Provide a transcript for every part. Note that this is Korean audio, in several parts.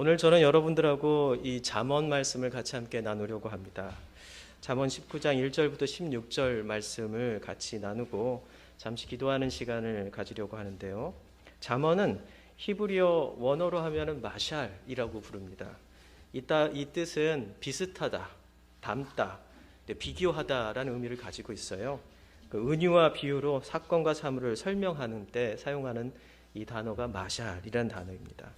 오늘 저는 여러분들하고 이 잠언 말씀을 같이 함께 나누려고 합니다. 잠언 19장 1절부터 16절 말씀을 같이 나누고 잠시 기도하는 시간을 가지려고 하는데요. 잠언은 히브리어 원어로 하면은 마샬이라고 부릅니다. 이따 이 뜻은 비슷하다, 닮다, 비교하다라는 의미를 가지고 있어요. 그 은유와 비유로 사건과 사물을 설명하는 때 사용하는 이 단어가 마샬이라는 단어입니다.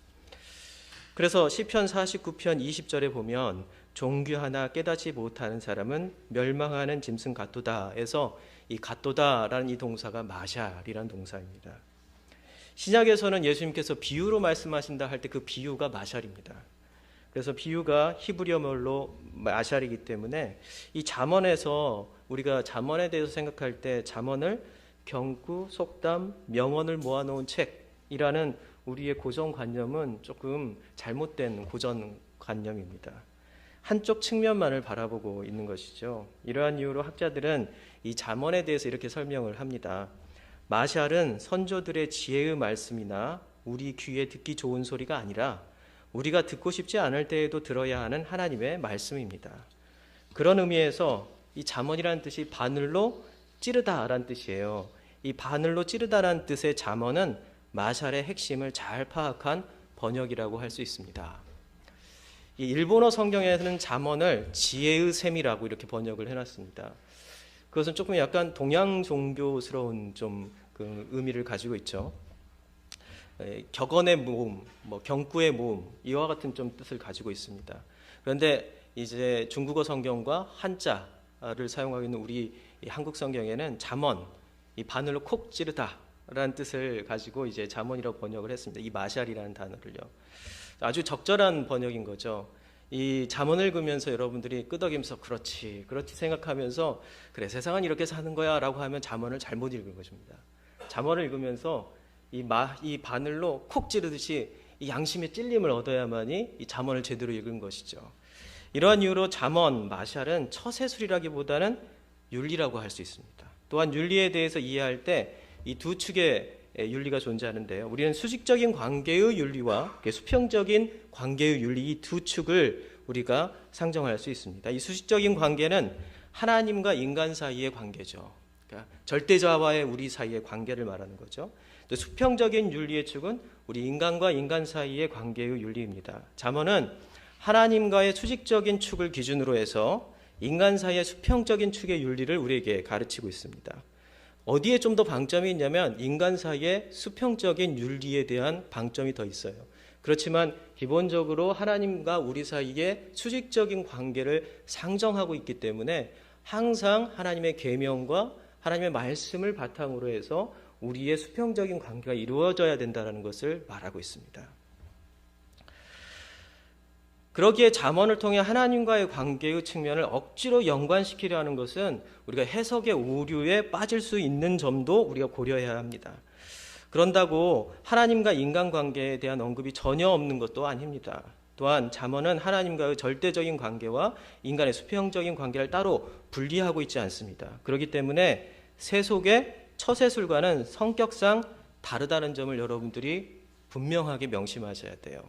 그래서 시편 49편 20절에 보면 종교 하나 깨닫지 못하는 사람은 멸망하는 짐승 같도다에서 이 같도다라는 이 동사가 마샬이라는 동사입니다. 신약에서는 예수님께서 비유로 말씀하신다 할 때 그 비유가 마샬입니다. 그래서 비유가 히브리어말로 마샬이기 때문에 이 잠언에서 우리가 잠언에 대해서 생각할 때 잠언을 경구, 속담, 명언을 모아놓은 책이라는 우리의 고정관념은 조금 잘못된 고정관념입니다. 한쪽 측면만을 바라보고 있는 것이죠. 이러한 이유로 학자들은 이 잠언에 대해서 이렇게 설명을 합니다. 마샬은 선조들의 지혜의 말씀이나 우리 귀에 듣기 좋은 소리가 아니라 우리가 듣고 싶지 않을 때에도 들어야 하는 하나님의 말씀입니다. 그런 의미에서 이 잠언이라는 뜻이 바늘로 찌르다라는 뜻이에요. 이 바늘로 찌르다라는 뜻의 잠언은 마샬의 핵심을 잘 파악한 번역이라고 할 수 있습니다. 이 일본어 성경에서는 잠언을 지혜의 셈이라고 이렇게 번역을 해놨습니다. 그것은 조금 약간 동양 종교스러운 좀 그 의미를 가지고 있죠. 격언의 모음, 뭐 경구의 모음 이와 같은 좀 뜻을 가지고 있습니다. 그런데 이제 중국어 성경과 한자를 사용하고 있는 우리 한국 성경에는 잠언, 이 바늘로 콕 찌르다 라는 뜻을 가지고 이제 잠언이라고 번역을 했습니다. 이 마샬이라는 단어를요. 아주 적절한 번역인 거죠. 이 잠언을 읽으면서 여러분들이 끄덕이면서 그렇지, 그렇지 생각하면서 그래 세상은 이렇게 사는 거야라고 하면 잠언을 잘못 읽은 것입니다. 잠언을 읽으면서 이, 마, 이 바늘로 콕 찌르듯이 이 양심의 찔림을 얻어야만이 이 잠언을 제대로 읽은 것이죠. 이러한 이유로 잠언 마샬은 처세술이라기보다는 윤리라고 할 수 있습니다. 또한 윤리에 대해서 이해할 때 이 두 축의 윤리가 존재하는데요. 우리는 수직적인 관계의 윤리와 수평적인 관계의 윤리 이 두 축을 우리가 상정할 수 있습니다. 이 수직적인 관계는 하나님과 인간 사이의 관계죠. 그러니까 절대자와의 우리 사이의 관계를 말하는 거죠. 또 수평적인 윤리의 축은 우리 인간과 인간 사이의 관계의 윤리입니다. 잠언은 하나님과의 수직적인 축을 기준으로 해서 인간 사이의 수평적인 축의 윤리를 우리에게 가르치고 있습니다. 어디에 좀 더 방점이 있냐면 인간 사이의 수평적인 윤리에 대한 방점이 더 있어요. 그렇지만 기본적으로 하나님과 우리 사이의 수직적인 관계를 상정하고 있기 때문에 항상 하나님의 계명과 하나님의 말씀을 바탕으로 해서 우리의 수평적인 관계가 이루어져야 된다는 것을 말하고 있습니다. 그러기에 잠언을 통해 하나님과의 관계의 측면을 억지로 연관시키려 하는 것은 우리가 해석의 오류에 빠질 수 있는 점도 우리가 고려해야 합니다. 그런다고 하나님과 인간 관계에 대한 언급이 전혀 없는 것도 아닙니다. 또한 잠언은 하나님과의 절대적인 관계와 인간의 수평적인 관계를 따로 분리하고 있지 않습니다. 그렇기 때문에 세속의 처세술과는 성격상 다르다는 점을 여러분들이 분명하게 명심하셔야 돼요.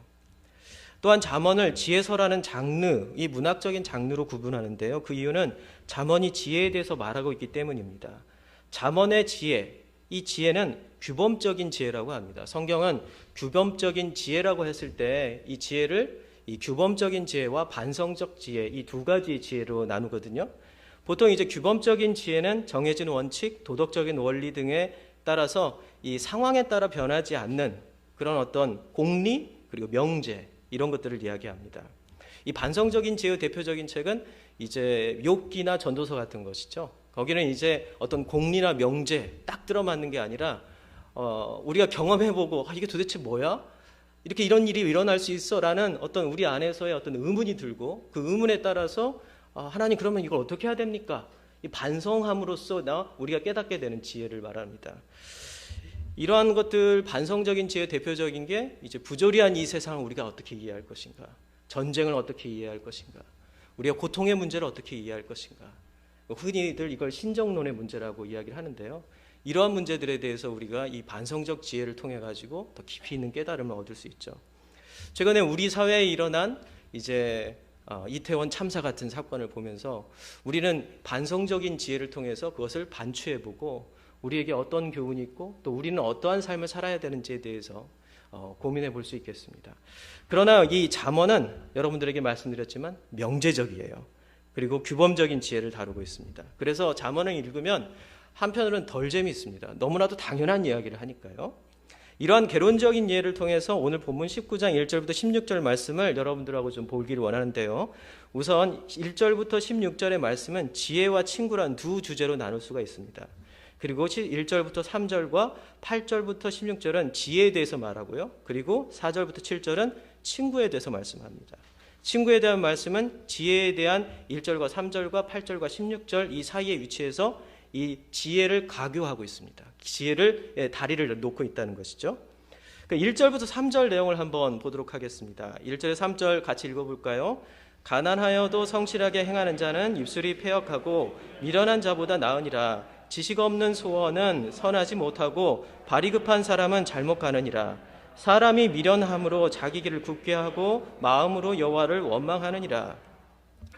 또한 잠언을 지혜서라는 장르, 이 문학적인 장르로 구분하는데요. 그 이유는 잠언이 지혜에 대해서 말하고 있기 때문입니다. 잠언의 지혜, 이 지혜는 규범적인 지혜라고 합니다. 성경은 규범적인 지혜라고 했을 때 이 지혜를 이 규범적인 지혜와 반성적 지혜 이 두 가지 지혜로 나누거든요. 보통 이제 규범적인 지혜는 정해진 원칙, 도덕적인 원리 등에 따라서 이 상황에 따라 변하지 않는 그런 어떤 공리 그리고 명제 이런 것들을 이야기합니다. 이 반성적인 지혜의 대표적인 책은 이제 욥기나 전도서 같은 것이죠. 거기는 이제 어떤 공리나 명제 딱 들어맞는 게 아니라 어, 우리가 경험해보고 아, 이게 도대체 뭐야? 이렇게 이런 일이 일어날 수 있어라는 어떤 우리 안에서의 어떤 의문이 들고 그 의문에 따라서 아, 하나님 그러면 이걸 어떻게 해야 됩니까? 이 반성함으로써 나 우리가 깨닫게 되는 지혜를 말합니다. 이러한 것들 반성적인 지혜 대표적인 게 이제 부조리한 이 세상을 우리가 어떻게 이해할 것인가? 전쟁을 어떻게 이해할 것인가? 우리가 고통의 문제를 어떻게 이해할 것인가? 흔히들 이걸 신정론의 문제라고 이야기를 하는데요. 이러한 문제들에 대해서 우리가 이 반성적 지혜를 통해 가지고 더 깊이 있는 깨달음을 얻을 수 있죠. 최근에 우리 사회에 일어난 이제 어, 이태원 참사 같은 사건을 보면서 우리는 반성적인 지혜를 통해서 그것을 반추해보고 우리에게 어떤 교훈이 있고 또 우리는 어떠한 삶을 살아야 되는지에 대해서 어, 고민해 볼 수 있겠습니다. 그러나 이 잠언은 여러분들에게 말씀드렸지만 명제적이에요. 그리고 규범적인 지혜를 다루고 있습니다. 그래서 잠언을 읽으면 한편으로는 덜 재미있습니다. 너무나도 당연한 이야기를 하니까요. 이러한 개론적인 예를 통해서 오늘 본문 19장 1절부터 16절 말씀을 여러분들하고 좀 보기를 원하는데요. 우선 1절부터 16절의 말씀은 지혜와 친구란 두 주제로 나눌 수가 있습니다. 그리고 1절부터 3절과 8절부터 16절은 지혜에 대해서 말하고요. 그리고 4절부터 7절은 친구에 대해서 말씀합니다. 친구에 대한 말씀은 지혜에 대한 1절과 3절과 8절과 16절 이 사이에 위치해서 이 지혜를 가교하고 있습니다. 지혜를 예, 다리를 놓고 있다는 것이죠. 1절부터 그러니까 3절 내용을 한번 보도록 하겠습니다. 1절에 3절 같이 읽어볼까요? 가난하여도 성실하게 행하는 자는 입술이 폐역하고 미련한 자보다 나으니라. 지식 없는 소원은 선하지 못하고 발이 급한 사람은 잘못 가느니라. 사람이 미련함으로 자기 길을 굳게 하고 마음으로 여호와를 원망하느니라.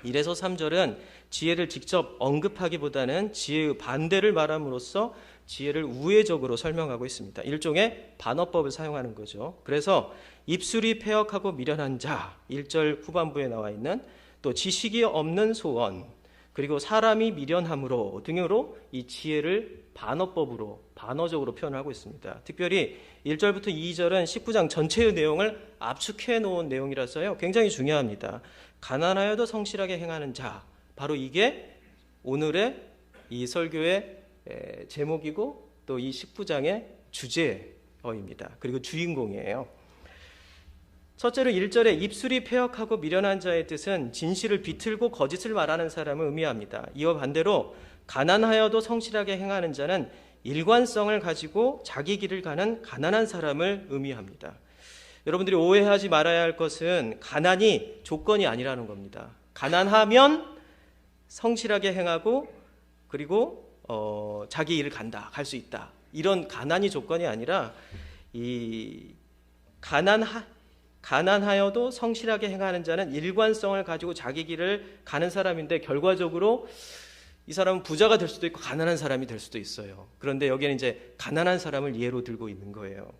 이래서 3절은 지혜를 직접 언급하기보다는 지혜의 반대를 말함으로써 지혜를 우회적으로 설명하고 있습니다. 일종의 반어법을 사용하는 거죠. 그래서 입술이 폐역하고 미련한 자 1절 후반부에 나와 있는 또 지식이 없는 소원 그리고 사람이 미련함으로 등으로 이 지혜를 반어법으로 반어적으로 표현하고 있습니다. 특별히 1절부터 2절은 19장 전체의 내용을 압축해 놓은 내용이라서요. 굉장히 중요합니다. 가난하여도 성실하게 행하는 자 바로 이게 오늘의 이 설교의 제목이고 또 이 19장의 주제어입니다. 그리고 주인공이에요. 첫째로 1절에 입술이 폐역하고 미련한 자의 뜻은 진실을 비틀고 거짓을 말하는 사람을 의미합니다. 이와 반대로 가난하여도 성실하게 행하는 자는 일관성을 가지고 자기 길을 가는 가난한 사람을 의미합니다. 여러분들이 오해하지 말아야 할 것은 가난이 조건이 아니라는 겁니다. 가난하면 성실하게 행하고 그리고 어, 자기 일을 간다, 갈 수 있다. 이런 가난이 조건이 아니라 이 가난하 가난하여도 성실하게 행하는 자는 일관성을 가지고 자기 길을 가는 사람인데 결과적으로 이 사람은 부자가 될 수도 있고 가난한 사람이 될 수도 있어요. 그런데 여기는 이제 가난한 사람을 예로 들고 있는 거예요.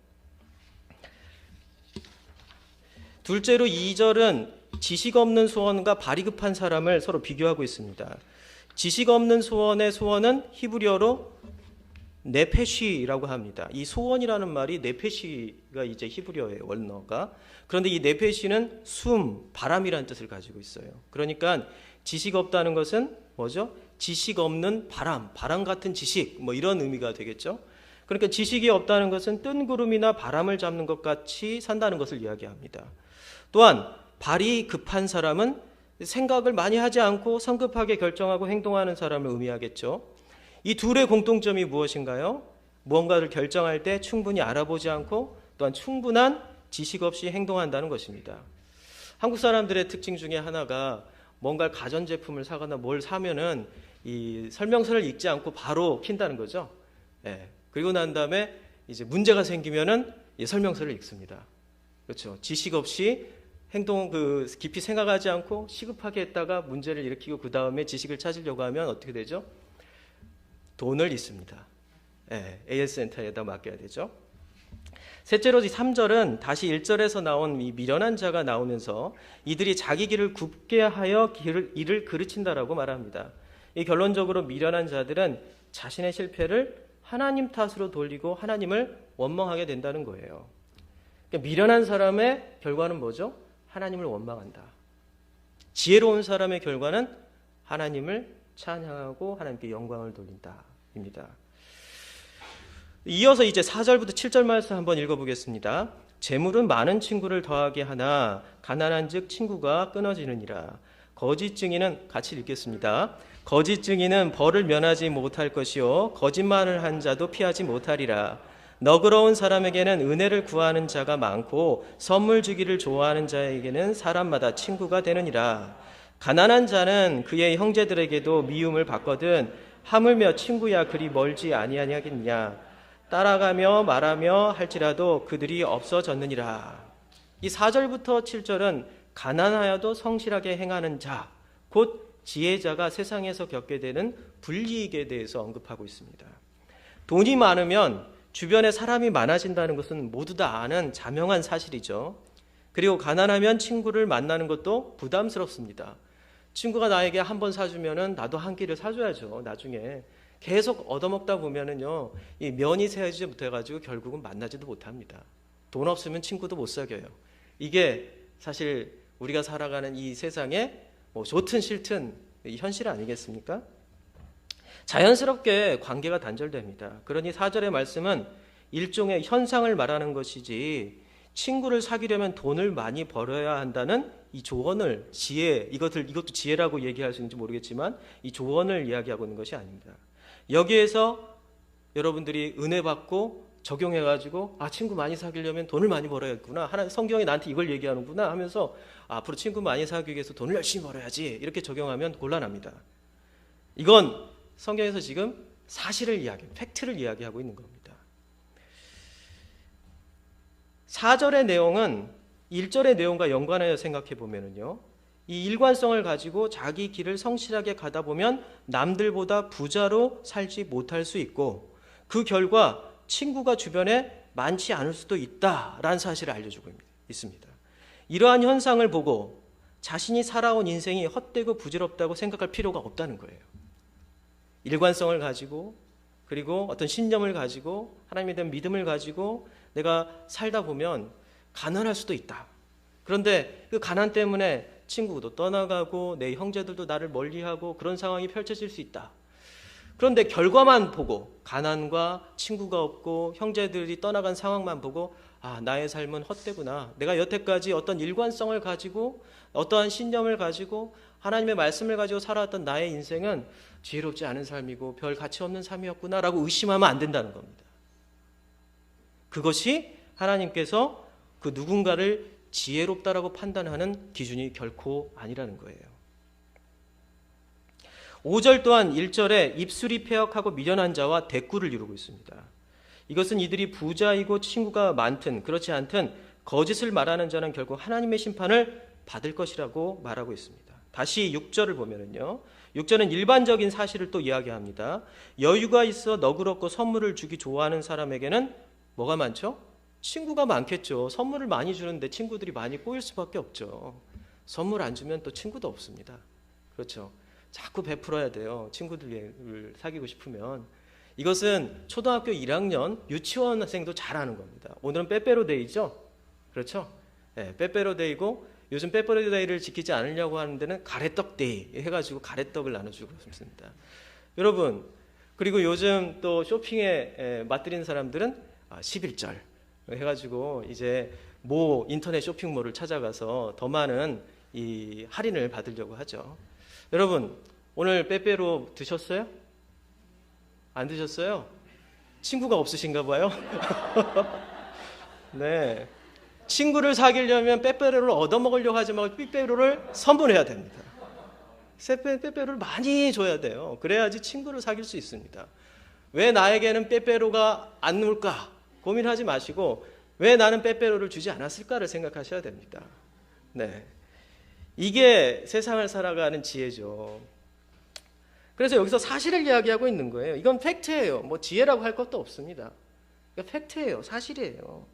둘째로 2절은 지식 없는 소원과 발이 급한 사람을 서로 비교하고 있습니다. 지식 없는 소원의 소원은 히브리어로 네페시라고 합니다. 이 소원이라는 말이 네페시가 이제 히브리어의 원어가 그런데 이 네페시는 숨, 바람이라는 뜻을 가지고 있어요. 그러니까 지식 없다는 것은 뭐죠? 지식 없는 바람, 바람 같은 지식 뭐 이런 의미가 되겠죠. 그러니까 지식이 없다는 것은 뜬 구름이나 바람을 잡는 것 같이 산다는 것을 이야기합니다. 또한 발이 급한 사람은 생각을 많이 하지 않고 성급하게 결정하고 행동하는 사람을 의미하겠죠. 이 둘의 공통점이 무엇인가요? 무언가를 결정할 때 충분히 알아보지 않고 또한 충분한 지식 없이 행동한다는 것입니다. 한국 사람들의 특징 중에 하나가 뭔가 가전 제품을 사거나 뭘 사면은 이 설명서를 읽지 않고 바로 킨다는 거죠. 예. 그리고 난 다음에 이제 문제가 생기면은 설명서를 읽습니다. 그렇죠. 지식 없이 행동 그 깊이 생각하지 않고 시급하게 했다가 문제를 일으키고 그 다음에 지식을 찾으려고 하면 어떻게 되죠? 돈을 잃습니다. 예, AS 센터에다 맡겨야 되죠. 셋째로 3절은 다시 1절에서 나온 이 미련한 자가 나오면서 이들이 자기 길을 굽게 하여 길을, 이를 그르친다라고 말합니다. 이 결론적으로 미련한 자들은 자신의 실패를 하나님 탓으로 돌리고 하나님을 원망하게 된다는 거예요. 그러니까 미련한 사람의 결과는 뭐죠? 하나님을 원망한다. 지혜로운 사람의 결과는 하나님을 찬양하고 하나님께 영광을 돌린다입니다. 이어서 이제 4절부터 7절 말씀 한번 읽어보겠습니다. 재물은 많은 친구를 더하게 하나 가난한즉 친구가 끊어지느니라. 거짓 증인은 같이 읽겠습니다. 거짓 증인은 벌을 면하지 못할 것이요 거짓말을 한 자도 피하지 못하리라. 너그러운 사람에게는 은혜를 구하는 자가 많고 선물 주기를 좋아하는 자에게는 사람마다 친구가 되느니라. 가난한 자는 그의 형제들에게도 미움을 받거든 하물며 친구야 그리 멀지 아니하냐겠냐. 따라가며 말하며 할지라도 그들이 없어졌느니라. 이 4절부터 7절은 가난하여도 성실하게 행하는 자, 곧 지혜자가 세상에서 겪게 되는 불이익에 대해서 언급하고 있습니다. 돈이 많으면 주변에 사람이 많아진다는 것은 모두 다 아는 자명한 사실이죠. 그리고 가난하면 친구를 만나는 것도 부담스럽습니다. 친구가 나에게 한 번 사주면은 나도 한 끼를 사줘야죠. 나중에 계속 얻어먹다 보면은요, 이 면이 새어지지 못해가지고 결국은 만나지도 못합니다. 돈 없으면 친구도 못 사귀어요. 이게 사실 우리가 살아가는 이 세상에 뭐 좋든 싫든 이 현실 아니겠습니까? 자연스럽게 관계가 단절됩니다. 그러니 사절의 말씀은 일종의 현상을 말하는 것이지 친구를 사귀려면 돈을 많이 벌어야 한다는 이 조언을 지혜 이것을 이것도 지혜라고 얘기할 수 있는지 모르겠지만 이 조언을 이야기하고 있는 것이 아닙니다. 여기에서 여러분들이 은혜 받고 적용해 가지고 아 친구 많이 사귀려면 돈을 많이 벌어야겠구나. 하나 성경이 나한테 이걸 얘기하는구나 하면서 아, 앞으로 친구 많이 사귀기 위해서 돈을 열심히 벌어야지. 이렇게 적용하면 곤란합니다. 이건 성경에서 지금 사실을 이야기, 팩트를 이야기하고 있는 겁니다. 4절의 내용은 1절의 내용과 연관하여 생각해 보면은요. 이 일관성을 가지고 자기 길을 성실하게 가다 보면 남들보다 부자로 살지 못할 수 있고 그 결과 친구가 주변에 많지 않을 수도 있다라는 사실을 알려주고 있습니다. 이러한 현상을 보고 자신이 살아온 인생이 헛되고 부질없다고 생각할 필요가 없다는 거예요. 일관성을 가지고 그리고 어떤 신념을 가지고 하나님에 대한 믿음을 가지고 내가 살다 보면 가난할 수도 있다. 그런데 그 가난 때문에 친구도 떠나가고 내 형제들도 나를 멀리하고 그런 상황이 펼쳐질 수 있다. 그런데 결과만 보고 가난과 친구가 없고 형제들이 떠나간 상황만 보고 아 나의 삶은 헛되구나. 내가 여태까지 어떤 일관성을 가지고 어떠한 신념을 가지고 하나님의 말씀을 가지고 살아왔던 나의 인생은 지혜롭지 않은 삶이고 별 가치 없는 삶이었구나라고 의심하면 안 된다는 겁니다. 그것이 하나님께서 그 누군가를 지혜롭다라고 판단하는 기준이 결코 아니라는 거예요. 5절 또한 1절에 입술이 폐역하고 미련한 자와 대꾸를 이루고 있습니다. 이것은 이들이 부자이고 친구가 많든 그렇지 않든 거짓을 말하는 자는 결국 하나님의 심판을 받을 것이라고 말하고 있습니다. 다시 6절을 보면은요. 6절은 일반적인 사실을 또 이야기합니다. 여유가 있어 너그럽고 선물을 주기 좋아하는 사람에게는 뭐가 많죠? 친구가 많겠죠. 선물을 많이 주는데 친구들이 많이 꼬일 수밖에 없죠. 선물 안 주면 또 친구도 없습니다. 그렇죠. 자꾸 베풀어야 돼요. 친구들을 사귀고 싶으면. 이것은 초등학교 1학년 유치원생도 잘하는 겁니다. 오늘은 빼빼로데이죠? 그렇죠? 네, 빼빼로데이고 요즘 빼빼로데이를 지키지 않으려고 하는 데는 가래떡데이 해가지고 가래떡을 나눠주고 있습니다. 여러분 그리고 요즘 또 쇼핑에 맛들이는 사람들은 11절 아, 해가지고 이제 모 인터넷 쇼핑몰을 찾아가서 더 많은 이 할인을 받으려고 하죠. 여러분 오늘 빼빼로 드셨어요? 안 드셨어요? 친구가 없으신가 봐요. 네. 친구를 사귀려면 빼빼로를 얻어먹으려고 하지 말고 빼빼로를 선물해야 됩니다. 빼빼로를 많이 줘야 돼요. 그래야지 친구를 사귈 수 있습니다. 왜 나에게는 빼빼로가 안 올까 고민하지 마시고 왜 나는 빼빼로를 주지 않았을까를 생각하셔야 됩니다. 네. 이게 세상을 살아가는 지혜죠. 그래서 여기서 사실을 이야기하고 있는 거예요. 이건 팩트예요. 뭐 지혜라고 할 것도 없습니다. 팩트예요. 사실이에요.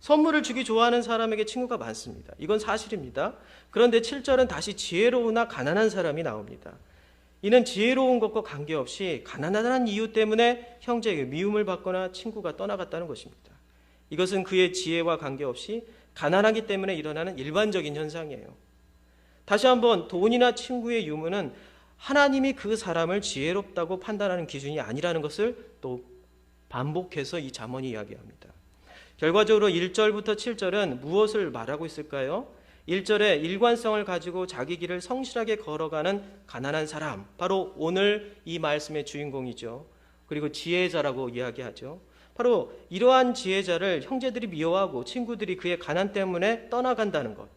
선물을 주기 좋아하는 사람에게 친구가 많습니다. 이건 사실입니다. 그런데 7절은 다시 지혜로우나 가난한 사람이 나옵니다. 이는 지혜로운 것과 관계없이 가난하다는 이유 때문에 형제에게 미움을 받거나 친구가 떠나갔다는 것입니다. 이것은 그의 지혜와 관계없이 가난하기 때문에 일어나는 일반적인 현상이에요. 다시 한번 돈이나 친구의 유무는 하나님이 그 사람을 지혜롭다고 판단하는 기준이 아니라는 것을 또 반복해서 이 잠언이 이야기합니다. 결과적으로 1절부터 7절은 무엇을 말하고 있을까요? 1절에 일관성을 가지고 자기 길을 성실하게 걸어가는 가난한 사람, 바로 오늘 이 말씀의 주인공이죠. 그리고 지혜자라고 이야기하죠. 바로 이러한 지혜자를 형제들이 미워하고 친구들이 그의 가난 때문에 떠나간다는 것.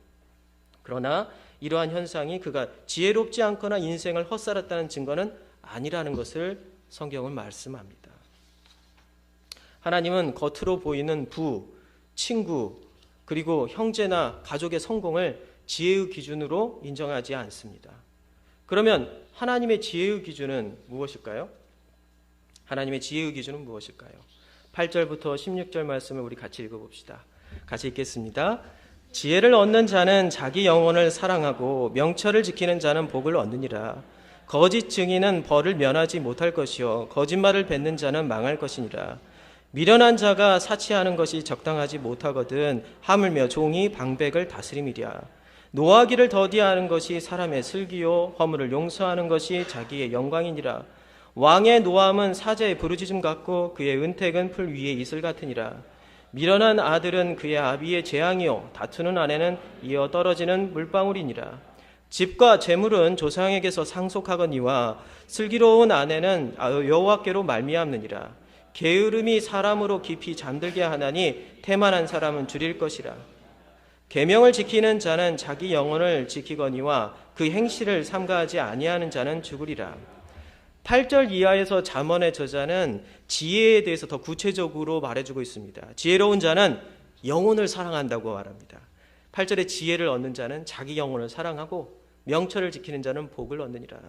그러나 이러한 현상이 그가 지혜롭지 않거나 인생을 헛살았다는 증거는 아니라는 것을 성경은 말씀합니다. 하나님은 겉으로 보이는 부, 친구, 그리고 형제나 가족의 성공을 지혜의 기준으로 인정하지 않습니다. 그러면 하나님의 지혜의 기준은 무엇일까요? 하나님의 지혜의 기준은 무엇일까요? 8절부터 16절 말씀을 우리 같이 읽어봅시다. 같이 읽겠습니다. 지혜를 얻는 자는 자기 영혼을 사랑하고 명철을 지키는 자는 복을 얻느니라. 거짓 증인은 벌을 면하지 못할 것이요 거짓말을 뱉는 자는 망할 것이니라. 미련한 자가 사치하는 것이 적당하지 못하거든 하물며 종이 방백을 다스림이랴. 노하기를 더디하는 것이 사람의 슬기요 허물을 용서하는 것이 자기의 영광이니라. 왕의 노함은 사자의 부르짖음 같고 그의 은택은 풀 위에 이슬 같으니라. 미련한 아들은 그의 아비의 재앙이요 다투는 아내는 이어 떨어지는 물방울이니라. 집과 재물은 조상에게서 상속하거니와 슬기로운 아내는 여호와께로 말미암느니라. 게으름이 사람으로 깊이 잠들게 하나니 태만한 사람은 줄일 것이라. 계명을 지키는 자는 자기 영혼을 지키거니와 그 행실을 삼가하지 아니하는 자는 죽으리라. 8절 이하에서 잠언의 저자는 지혜에 대해서 더 구체적으로 말해주고 있습니다. 지혜로운 자는 영혼을 사랑한다고 말합니다. 8절에 지혜를 얻는 자는 자기 영혼을 사랑하고 명철을 지키는 자는 복을 얻느니라.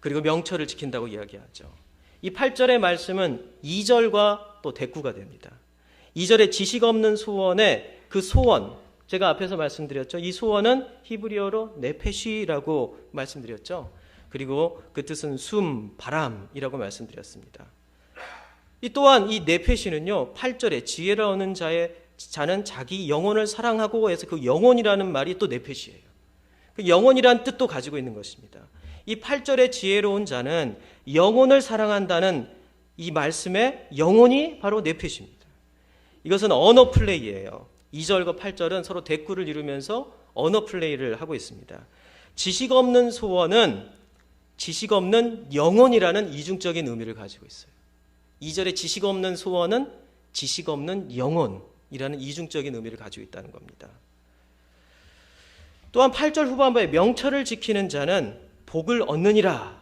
그리고 명철을 지킨다고 이야기하죠. 이 8절의 말씀은 2절과 또 대꾸가 됩니다. 2절에 지식 없는 소원의 그 소원, 제가 앞에서 말씀드렸죠. 이 소원은 히브리어로 네페시라고 말씀드렸죠. 그리고 그 뜻은 숨, 바람이라고 말씀드렸습니다. 이 또한 이 네페시는요, 8절에 지혜를 얻는 자의 자는 자기 영혼을 사랑하고 해서 그 영혼이라는 말이 또 네페시예요. 그 영혼이란 뜻도 가지고 있는 것입니다. 이 8절의 지혜로운 자는 영혼을 사랑한다는 이 말씀의 영혼이 바로 네페시입니다. 이것은 언어 플레이예요. 2절과 8절은 서로 대꾸를 이루면서 언어 플레이를 하고 있습니다. 지식 없는 소원은 지식 없는 영혼이라는 이중적인 의미를 가지고 있어요. 2절에 지식 없는 소원은 지식 없는 영혼이라는 이중적인 의미를 가지고 있다는 겁니다. 또한 8절 후반부에 명철을 지키는 자는 복을 얻느니라.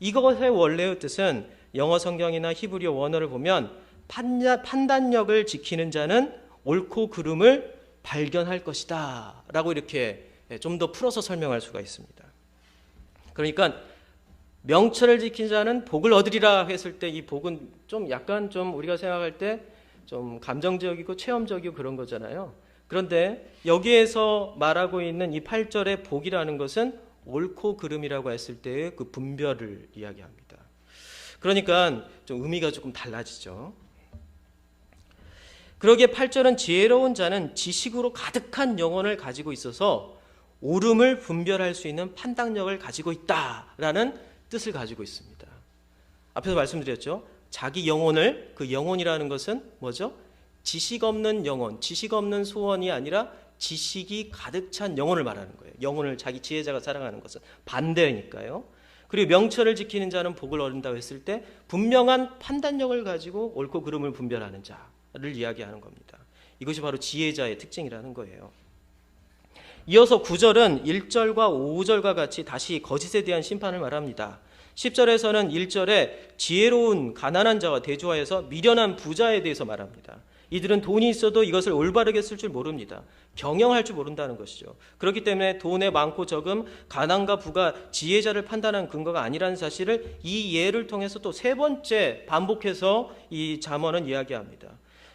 이것의 원래의 뜻은 영어 성경이나 히브리어 원어를 보면 판단력을 지키는 자는 옳고 그름을 발견할 것이다. 라고 이렇게 좀 더 풀어서 설명할 수가 있습니다. 그러니까 명철을 지킨 자는 복을 얻으리라 했을 때 이 복은 좀 약간 좀 우리가 생각할 때 좀 감정적이고 체험적이고 그런 거잖아요. 그런데 여기에서 말하고 있는 이 8절의 복이라는 것은 옳고 그름이라고 했을 때의 그 분별을 이야기합니다. 그러니까 좀 의미가 조금 달라지죠. 그러기에 8절은 지혜로운 자는 지식으로 가득한 영혼을 가지고 있어서 옳음을 분별할 수 있는 판단력을 가지고 있다라는 뜻을 가지고 있습니다. 앞에서 말씀드렸죠. 자기 영혼을 그 영혼이라는 것은 뭐죠? 지식 없는 영혼, 지식 없는 소원이 아니라 지식이 가득 찬 영혼을 말하는 거예요. 영혼을 자기 지혜자가 사랑하는 것은 반대니까요. 그리고 명철을 지키는 자는 복을 얻는다고 했을 때 분명한 판단력을 가지고 옳고 그름을 분별하는 자를 이야기하는 겁니다. 이것이 바로 지혜자의 특징이라는 거예요. 이어서 9절은 1절과 5절과 같이 다시 거짓에 대한 심판을 말합니다. 10절에서는 1절에 지혜로운 가난한 자와 대조하여서 미련한 부자에 대해서 말합니다. 이들은 돈이 있어도 이것을 올바르게 쓸 줄 모릅니다. 경영할 줄 모른다는 것이죠. 그렇기 때문에 돈의 많고 적음, 가난과 부가 지혜자를 판단한 근거가 아니라는 사실을 이 예를 통해서 또 세 번째 반복해서 이 잠언은 이야기합니다.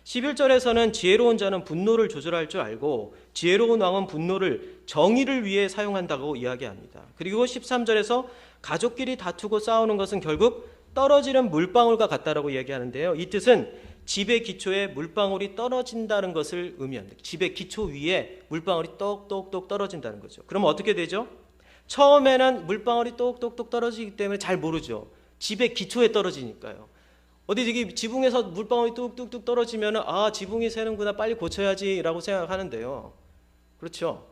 11절에서는 지혜로운 자는 분노를 조절할 줄 알고 지혜로운 왕은 분노를 정의를 위해 사용한다고 이야기합니다. 그리고 13절에서 가족끼리 다투고 싸우는 것은 결국 떨어지는 물방울과 같다라고 얘기하는데요. 이 뜻은 집의 기초에 물방울이 떨어진다는 것을 의미합니다. 집의 기초 위에 물방울이 똑똑똑 떨어진다는 거죠. 그럼 어떻게 되죠? 처음에는 물방울이 똑똑똑 떨어지기 때문에 잘 모르죠. 집의 기초에 떨어지니까요. 어디 저기 지붕에서 물방울이 뚝뚝뚝 떨어지면 아 지붕이 새는구나 빨리 고쳐야지라고 생각하는데요. 그렇죠.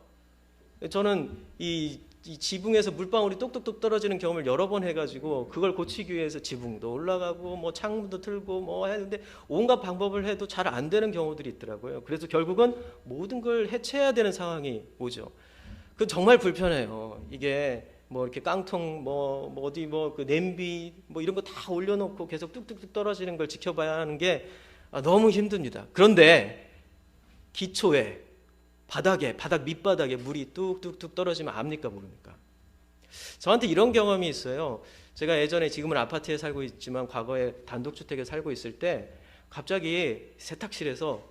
저는 이, 이, 지붕에서 물방울이 똑똑똑 떨어지는 경험을 여러 번 해가지고 그걸 고치기 위해서 지붕도 올라가고 뭐 창문도 틀고 뭐 했는데 온갖 방법을 해도 잘 안 되는 경우들이 있더라고요. 그래서 결국은 모든 걸 해체해야 되는 상황이 오죠. 그 정말 불편해요. 이게 뭐 이렇게 깡통 뭐, 뭐 어디 뭐 그 냄비 뭐 이런 거 다 올려놓고 계속 뚝뚝뚝 떨어지는 걸 지켜봐야 하는 게 아, 너무 힘듭니다. 그런데 기초에 바닥에 바닥 밑바닥에 물이 뚝뚝뚝 떨어지면 압니까 모릅니까? 저한테 이런 경험이 있어요. 제가 예전에 지금은 아파트에 살고 있지만 과거에 단독주택에 살고 있을 때 갑자기 세탁실에서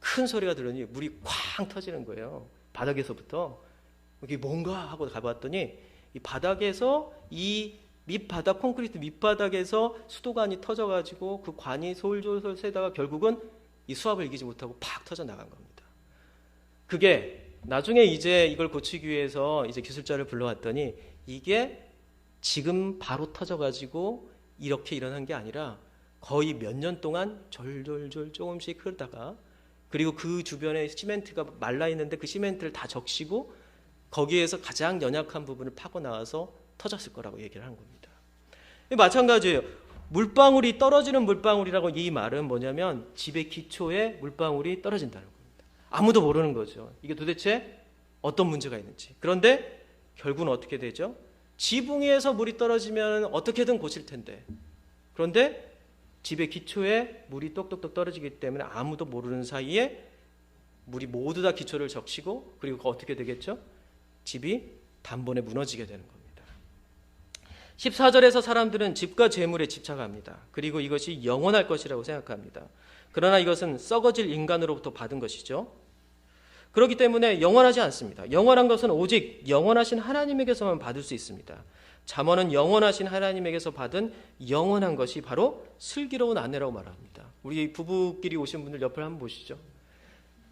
큰 소리가 들으니 물이 쾅 터지는 거예요. 바닥에서부터 이게 뭔가 하고 가봤더니 이 바닥에서 이 밑바닥 콘크리트 밑바닥에서 수도관이 터져가지고 그 관이 솔솔솔 새다가 결국은 이 수압을 이기지 못하고 팍 터져 나간 겁니다. 그게 나중에 이제 이걸 고치기 위해서 이제 기술자를 불러왔더니 이게 지금 바로 터져가지고 이렇게 일어난 게 아니라 거의 몇 년 동안 졸졸졸 조금씩 흐르다가 그리고 그 주변에 시멘트가 말라 있는데 그 시멘트를 다 적시고 거기에서 가장 연약한 부분을 파고 나와서 터졌을 거라고 얘기를 하는 겁니다. 마찬가지예요. 물방울이 떨어지는 물방울이라고 이 말은 뭐냐면 집의 기초에 물방울이 떨어진다는 겁니다. 아무도 모르는 거죠. 이게 도대체 어떤 문제가 있는지. 그런데 결국은 어떻게 되죠? 지붕 위에서 물이 떨어지면 어떻게든 고칠 텐데. 그런데 집의 기초에 물이 똑똑똑 떨어지기 때문에 아무도 모르는 사이에 물이 모두 다 기초를 적시고 그리고 어떻게 되겠죠? 집이 단번에 무너지게 되는 겁니다. 14절에서 사람들은 집과 재물에 집착합니다. 그리고 이것이 영원할 것이라고 생각합니다. 그러나 이것은 썩어질 인간으로부터 받은 것이죠. 그렇기 때문에 영원하지 않습니다. 영원한 것은 오직 영원하신 하나님에게서만 받을 수 있습니다. 잠언은 영원하신 하나님에게서 받은 영원한 것이 바로 슬기로운 아내라고 말합니다. 우리 부부끼리 오신 분들 옆을 한번 보시죠.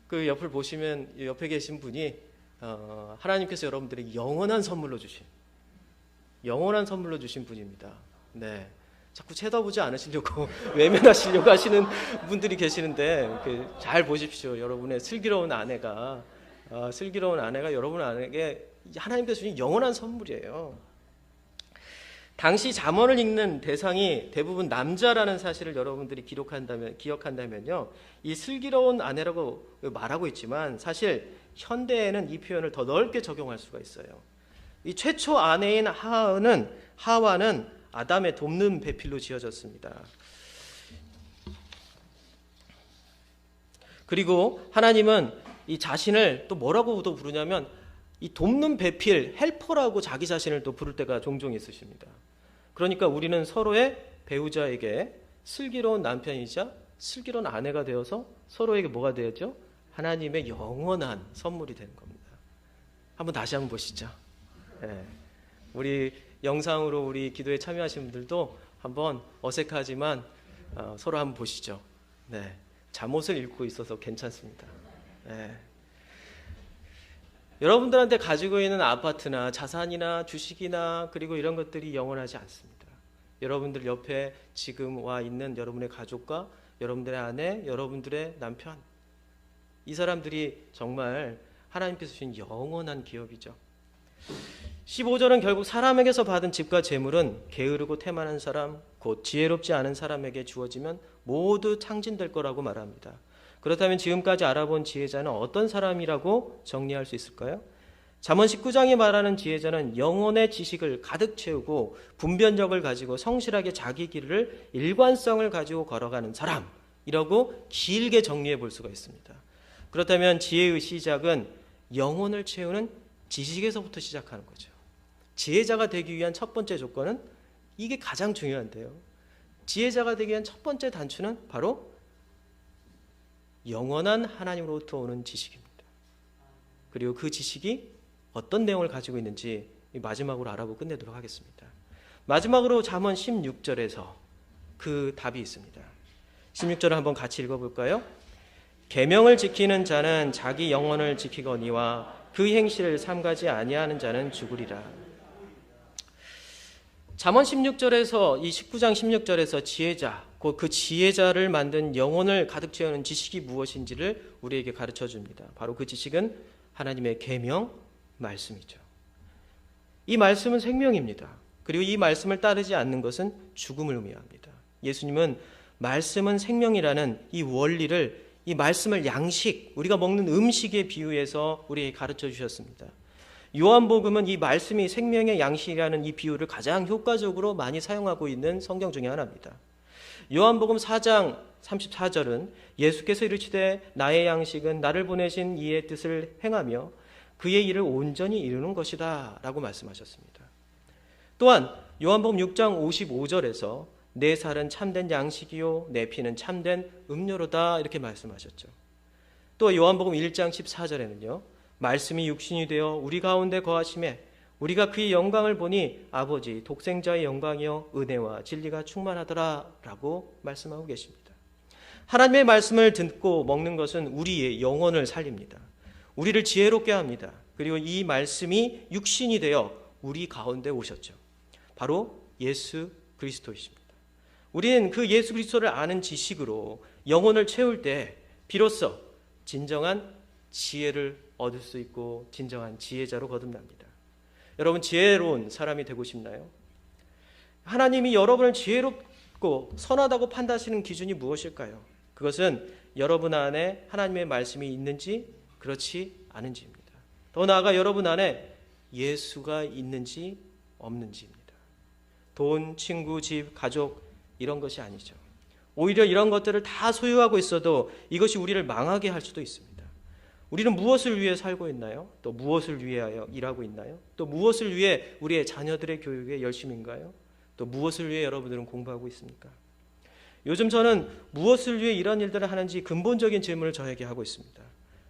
그 옆을 보시면 옆에 계신 분이 어, 하나님께서 여러분들에게 영원한 선물로 주신 영원한 선물로 주신 분입니다. 네. 자꾸 쳐다보지 않으시려고 외면하시려고 하시는 분들이 계시는데 그잘 보십시오. 여러분의 슬기로운 아내가 어, 슬기로운 아내가 여러분 아내에게 하나님께서 주신 영원한 선물이에요. 당시 잠언을 읽는 대상이 대부분 남자라는 사실을 여러분들이 기록한다면 기억한다면요. 이 슬기로운 아내라고 말하고 있지만 사실 현대에는 이 표현을 더 넓게 적용할 수가 있어요. 이 최초 아내인 하와는 하와는 아담의 돕는 배필로 지어졌습니다. 그리고 하나님은 이 자신을 또 뭐라고도 부르냐면 이 돕는 배필 헬퍼라고 자기 자신을 또 부를 때가 종종 있으십니다. 그러니까 우리는 서로의 배우자에게 슬기로운 남편이자 슬기로운 아내가 되어서 서로에게 뭐가 되었죠? 하나님의 영원한 선물이 되는 겁니다. 한번 다시 한번 보시죠. 네. 우리 영상으로 우리 기도에 참여하신 분들도 한번 어색하지만 어, 서로 한번 보시죠. 네. 잠옷을 입고 있어서 괜찮습니다. 네. 여러분들한테 가지고 있는 아파트나 자산이나 주식이나 그리고 이런 것들이 영원하지 않습니다. 여러분들 옆에 지금 와 있는 여러분의 가족과 여러분들의 아내, 여러분들의 남편 이 사람들이 정말 하나님께서 주신 영원한 기업이죠. 15절은 결국 사람에게서 받은 집과 재물은 게으르고 태만한 사람, 곧 지혜롭지 않은 사람에게 주어지면 모두 탕진될 거라고 말합니다. 그렇다면 지금까지 알아본 지혜자는 어떤 사람이라고 정리할 수 있을까요? 잠언 19장이 말하는 지혜자는 영혼의 지식을 가득 채우고 분변력을 가지고 성실하게 자기 길을 일관성을 가지고 걸어가는 사람이라고 길게 정리해 볼 수가 있습니다. 그렇다면 지혜의 시작은 영혼을 채우는 지식에서부터 시작하는 거죠. 지혜자가 되기 위한 첫 번째 조건은 이게 가장 중요한데요. 지혜자가 되기 위한 첫 번째 단추는 바로 영원한 하나님으로부터 오는 지식입니다. 그리고 그 지식이 어떤 내용을 가지고 있는지 마지막으로 알아보고 끝내도록 하겠습니다. 마지막으로 잠언 16절에서 그 답이 있습니다. 16절을 한번 같이 읽어 볼까요? 계명을 지키는 자는 자기 영혼을 지키거니와 그 행실을 삼가지 아니하는 자는 죽으리라. 잠언 16절에서 이 19장 16절에서 지혜자 곧 그 지혜자를 만든 영혼을 가득 채우는 지식이 무엇인지를 우리에게 가르쳐 줍니다. 바로 그 지식은 하나님의 계명 말씀이죠. 이 말씀은 생명입니다. 그리고 이 말씀을 따르지 않는 것은 죽음을 의미합니다. 예수님은 말씀은 생명이라는 이 원리를 이 말씀을 양식, 우리가 먹는 음식에 비유해서 우리에게 가르쳐 주셨습니다. 요한복음은 이 말씀이 생명의 양식이라는 이 비유를 가장 효과적으로 많이 사용하고 있는 성경 중에 하나입니다. 요한복음 4장 34절은 예수께서 이르시되 나의 양식은 나를 보내신 이의 뜻을 행하며 그의 일을 온전히 이루는 것이다 라고 말씀하셨습니다. 또한 요한복음 6장 55절에서 내 살은 참된 양식이요 내 피는 참된 음료로다 이렇게 말씀하셨죠. 또 요한복음 1장 14절에는요. 말씀이 육신이 되어 우리 가운데 거하심에 우리가 그의 영광을 보니 아버지 독생자의 영광이요 은혜와 진리가 충만하더라라고 말씀하고 계십니다. 하나님의 말씀을 듣고 먹는 것은 우리의 영혼을 살립니다. 우리를 지혜롭게 합니다. 그리고 이 말씀이 육신이 되어 우리 가운데 오셨죠. 바로 예수 그리스도이십니다. 우리는 그 예수 그리스도를 아는 지식으로 영혼을 채울 때 비로소 진정한 지혜를 얻을 수 있고 진정한 지혜자로 거듭납니다. 여러분 지혜로운 사람이 되고 싶나요? 하나님이 여러분을 지혜롭고 선하다고 판단하시는 기준이 무엇일까요? 그것은 여러분 안에 하나님의 말씀이 있는지 그렇지 않은지입니다. 더 나아가 여러분 안에 예수가 있는지 없는지입니다. 돈, 친구, 집, 가족 이런 것이 아니죠. 오히려 이런 것들을 다 소유하고 있어도 이것이 우리를 망하게 할 수도 있습니다. 우리는 무엇을 위해 살고 있나요? 또 무엇을 위하여 일하고 있나요? 또 무엇을 위해 우리의 자녀들의 교육에 열심인가요? 또 무엇을 위해 여러분들은 공부하고 있습니까? 요즘 저는 무엇을 위해 이런 일들을 하는지 근본적인 질문을 저에게 하고 있습니다.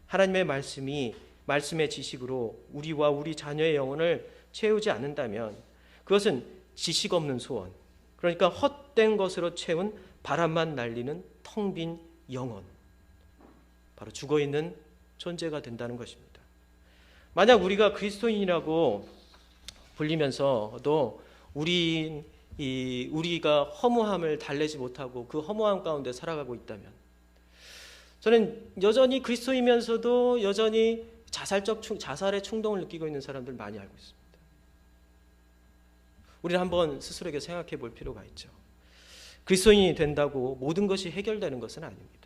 하나님의 말씀이 말씀의 지식으로 우리와 우리 자녀의 영혼을 채우지 않는다면 그것은 지식 없는 소원, 그러니까 헛된 것으로 채운 바람만 날리는 텅 빈 영혼, 바로 죽어 있는 존재가 된다는 것입니다. 만약 우리가 그리스도인이라고 불리면서도 우리 이 우리가 허무함을 달래지 못하고 그 허무함 가운데 살아가고 있다면 저는 여전히 그리스도이면서도 여전히 자살적 충, 자살의 충동을 느끼고 있는 사람들 많이 알고 있습니다. 우리는 한번 스스로에게 생각해 볼 필요가 있죠. 그리스도인이 된다고 모든 것이 해결되는 것은 아닙니다.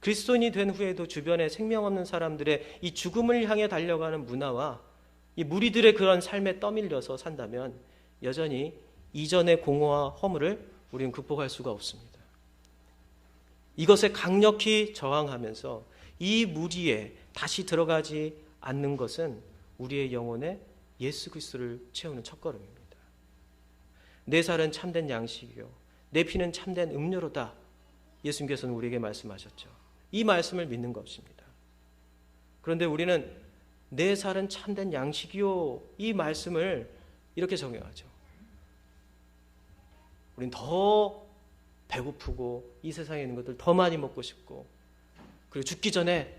그리스도인이 된 후에도 주변에 생명 없는 사람들의 이 죽음을 향해 달려가는 문화와 이 무리들의 그런 삶에 떠밀려서 산다면 여전히 이전의 공허와 허물을 우리는 극복할 수가 없습니다. 이것에 강력히 저항하면서 이 무리에 다시 들어가지 않는 것은 우리의 영혼에 예수 그리스도를 채우는 첫걸음입니다. 내 살은 참된 양식이요 내 피는 참된 음료로다. 예수님께서는 우리에게 말씀하셨죠. 이 말씀을 믿는 것입니다. 그런데 우리는 내 살은 참된 양식이요. 이 말씀을 이렇게 적용하죠. 우린 더 배고프고 이 세상에 있는 것들 더 많이 먹고 싶고 그리고 죽기 전에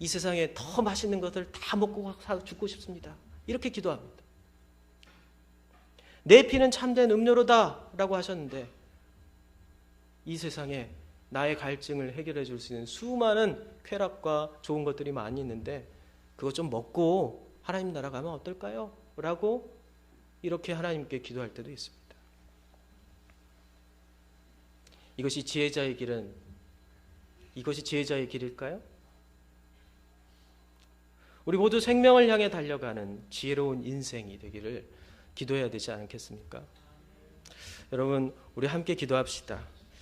이 세상에 더 맛있는 것들 다 먹고 죽고 싶습니다. 이렇게 기도합니다. 내 피는 참된 음료로다라고 하셨는데 이 세상에 나의 갈증을 해결해 줄 수 있는 수많은 쾌락과 좋은 것들이 많이 있는데 그것 좀 먹고 하나님 나라 가면 어떨까요? 라고 이렇게 하나님께 기도할 때도 있습니다. 이것이 지혜자의 길은 이것이 지혜자의 길일까요? 우리 모두 생명을 향해 달려가는 지혜로운 인생이 되기를 기도해야 되지 않겠습니까? 여러분, 우리 함께 기도합시다.